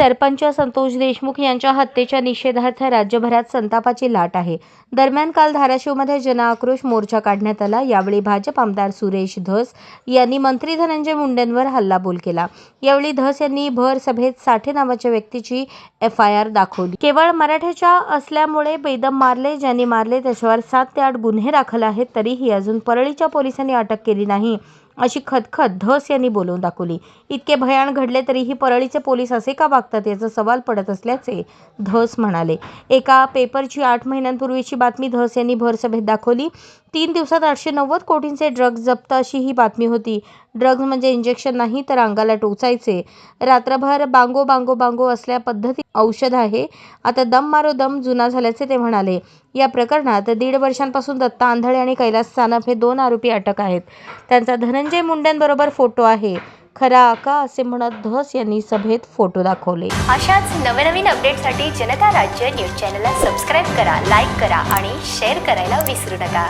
सरपंच संतोष देशमुख यांच्या हत्येच्या निषेधार्थ राज्यभरात संतापाची लाट आहे. दरम्यान काल धाराशिवमध्ये जनआक्रोश मोर्चा काढण्यात आला. यावेळी भाजप आमदार सुरेश धस यांनी मंत्री धनंजय मुंडेंवर हल्लाबोल केला. यावेळी धस यांनी भर सभेत साठे नावाच्या व्यक्तीची एफ आय आर दाखवली. केवळ मराठ्याच्या असल्यामुळे बेदम मारले ज्यांनी मारले त्याच्यावर सात ते आठ गुन्हे दाखल आहेत तरीही अजून परळीच्या पोलिसांनी अटक केली नाही. अशी खदखद धस यांनी बोलवून दाखवली. इतके भयान घडले तरीही परळीचे पोलीस असे का वागतात याचा सवाल पडत असल्याचे धस म्हणाले. एका पेपरची आठ महिन्यांपूर्वीची बातमी धस यांनी भरसभेत दाखवली. तीन दिवसात आठशे नव्वद कोटींचे ड्रग्ज जप्त अशी ही बातमी होती. ड्रग्ज म्हणजे इंजेक्शन नाही तर अंगाला टोचायचे. रात्रभर बांगो बांगो बांगो असल्या पद्धती औषध आहे. आता दम मारो दम जुना झाल्याचे ते म्हणाले. या प्रकरणात दीड वर्षांपासून दत्ता आंधळे आणि कैलास सानप हे दोन आरोपी अटक आहेत. त्यांचा धनंजय मुंडेंबरोबर फोटो आहे. खरा का असे म्हणत धस यांनी सभेत फोटो दाखवले. अशाच नवनवीन अपडेटसाठी जनता राज्य न्यूज चॅनलला सबस्क्राईब करा लाईक करा आणि शेअर करायला विसरू नका.